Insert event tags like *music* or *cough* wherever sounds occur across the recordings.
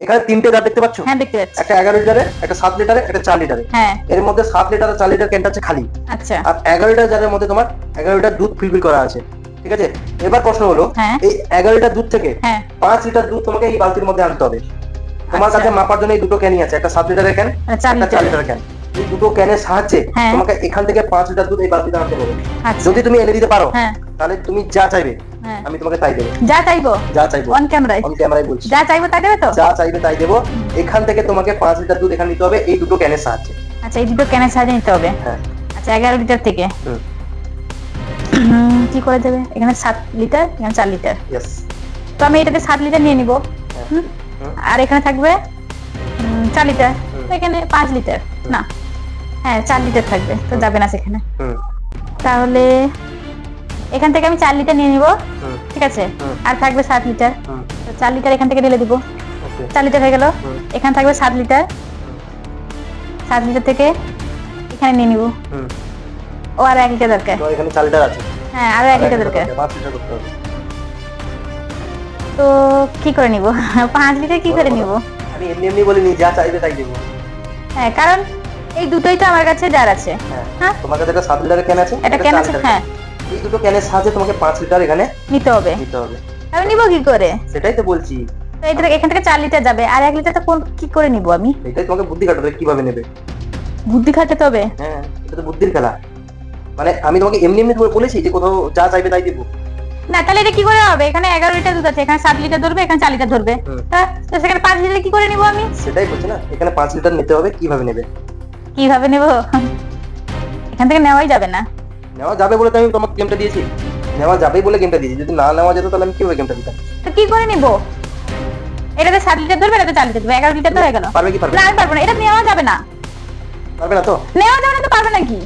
এখানে তিনটে জার দেখতে পাচ্ছ? হ্যাঁ দেখতে পাচ্ছি। একটা এগারো লিটারে একটা সাত লিটারে একটা চার লিটারে হ্যাঁ। এর মধ্যে সাত লিটার আর চার লিটার ক্যানটা আছে খালি। আচ্ছা। আর এগারো লিটার জারের মধ্যে তোমার এগারো লিটার দুধ ফিল করা আছে। ঠিক আছে? এবার প্রশ্ন হলো হ্যাঁ। এই এগারো লিটার দুধ থেকে হ্যাঁ। পাঁচ লিটার দুধ তোমাকে এই বালতির মধ্যে আনতে হবে। তোমার আচ্ছা। কাছে মাপার জন্য এই দুটো ক্যানই আছে একটা সাত লিটারের ক্যান চার একটা চার লিটার লিটার ক্যান এই দুটো ক্যানের সাহায্যে হ্যাঁ। তোমাকে এখান থেকে পাঁচ লিটার দুধ এই বালতিতে আনতে হবে। আচ্ছা। যদি তুমি এনে দিতে পারো তাহলে তুমি যা চাইবে আমি তোমাকে তাই দেবো। যা চাইব। যা চাইব। অন ক্যামেরায় অন ক্যামেরায় বলছি। যা চাইব তাই দেবে তো? যা চাইবে তাই দেবো। এখান থেকে তোমাকে পাঁচ লিটার দুধ এখানে নিতে হবে। এই দুটো ক্যানের সাহায্যে। আচ্ছা এই দুটো ক্যানের সাহায্যে নিতে হবে? হ্যাঁ। আচ্ছা এগারো লিটার থেকে? কি করে দেবে? এখানে সাত লিটার এখানে চার লিটার। তো আমি এটাতে সাত লিটার নিয়ে নিব? হুম। আর এখানে থাকবে চার লিটার। এখানে পাঁচ লিটার। না। হ্যাঁ চার লিটার থাকবে। তো যাবে না সেখানে। তাহলে এখান থেকে আমি চার লিটার নিয়ে নিব। ঠিক আছে? আর থাকবে সাত লিটার। তো চার লিটার এখান থেকে ঢেলে দিব। চার লিটার হয়ে গেল। এখানে থাকবে সাত লিটার। সাত লিটার থেকে এখানে নিয়ে নিব। ও আর এক লিটার দরকার। এখানে চার লিটার আছে। হ্যাঁ আরও এক লিটার দরকার। পাঁচ লিটার করতে হবে। তো কি করে নিব? *laughs* পাঁচ লিটার কি করে নিব? আমি এমনি এমনি বলিনি যা চাইবে তাই দেবো। হ্যাঁ কারণ এই দুটোই তো আমার কাছে যার আছে। হ্যাঁ। হ্যাঁ? তোমার কাছে একটা সাত লিটারের ক্যান আছে এটা একটা কেন আছে হ্যাঁ। এই দুটো ক্যানের সাহায্যে তোমাকে পাঁচ লিটার এখানে নিতে হবে। নিতে হবে। আমি নিব কি করে? সেটাই তো বলছি। তো এটা এখান থেকে চার লিটার যাবে। আর এক লিটার তো কোন কি করে নিব আমি? এটাই তোমাকে বুদ্ধি খাটাতে কীভাবে নেবে? বুদ্ধি খাটাতে হবে? হ্যাঁ এটা তো বুদ্ধির খেলা। মানে আমি তোমাকে এমনি এমনি করে বলেছি যে কোথাও যা চাইবে তাই দেবো। না তাহলে এটা কি করে হবে? এখানে এগারো লিটার দুধ আছে এখানে সাত লিটার ধরবে এখানে চার লিটার ধরবে। তো সেখানে পাঁচ লিটার কি করে নিব আমি? সেটাই বলছি না এখানে পাঁচ লিটার নিতে হবে কীভাবে নেবে? কীভাবে নেব? এখান থেকে নেওয়াই যাবে না। নেওয়া যাবে বলে তো আমি তোমাকে গেমটা দিয়েছি। নেওয়া যাবে বলে গেমটা দিয়েছি। যদি না নেওয়া যেত তাহলে আমি কীভাবে গেমটা দিতাম? তো কি করে নিব? এটাতে সাত লিটার ধরবে এটাতে চার লিটার ধরবে এগারো লিটার তো হয়ে গেল। পারবে কি পারবে না? আমি পারব না এটা নেওয়া যাবে না। পারবে না তো? নেওয়া যাবে না তো পারবে নাকি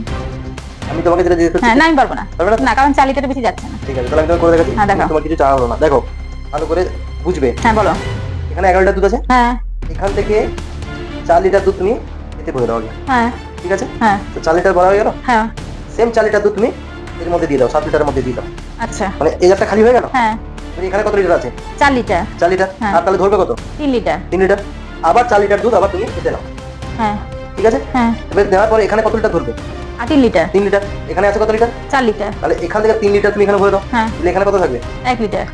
আমি তোমাকে যেটা করছি হ্যাঁ না আমি পারব না। পারবে না না কারণ চার লিটার বেশি যাচ্ছে না। ঠিক আছে তাহলে আমি তোমাকে করে দেখাচ্ছি। হ্যাঁ, দেখাও। তোমার কিছু চাওয়া হলো না। দেখো ভালো করে বুঝবে। হ্যাঁ বলো। এখানে এগারো লিটার দুধ আছে? হ্যাঁ। এখান থেকে চার লিটার দুধ তুমি এতে ভরে দাও হ্যাঁ। ঠিক আছে? হ্যাঁ। তো চার লিটার ভরা হয়ে গেল? হ্যাঁ। সেম চার লিটার দুধ তুমি এর মধ্যে দিয়ে দাও সাত লিটারের মধ্যে দিয়ে দাও। আচ্ছা। মানে এই জারটা খালি হয়ে গেল? হ্যাঁ। এখানে কত লিটার আছে? চার লিটার চার লিটার হ্যাঁ। আর তাহলে ধরবে কত? তিন লিটার তিন লিটার আবার চার লিটার দুধ আবার তুমি এতে নাও। হ্যাঁ। ঠিক আছে? হ্যাঁ। এবার দেওয়ার পরে এখানে কত লিটার ধরবে? তিন লিটার তিন লিটার এখানে আছে কত লিটার চার লিটার তাহলে এখান থেকে তিন লিটার তুমি এখানে ভরে দাও। হ্যাঁ। তাহলে এখানে কত থাকবে? এক লিটার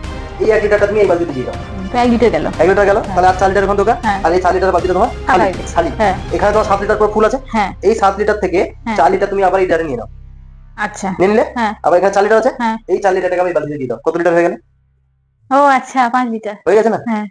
এই এক লিটারটা তুমি এই বালতিতে দিয়ে দাও। এক লিটার গেল। এক লিটার গেল। তাহলে আর চার লিটার এখন হ্যাঁ। আর এই চার লিটার বালতিটা তোমার খালি খালি। হয়ে এখানে তোমার সাত লিটার করে ফুল আছে। এই সাত লিটার থেকে। চার লিটার তুমি আবার এই জারে নিয়ে নাও। আচ্ছা নিয়ে নিলে? হ্যাঁ। আবার এখানে চার লিটার আছে? হ্যাঁ। এই চার লিটারটাকে আমি বালতিতে দিয়ে দাও। কত লিটার হয়ে গেল? ও আচ্ছা পাঁচ লিটার। হয়ে গেছে না? হ্যাঁ।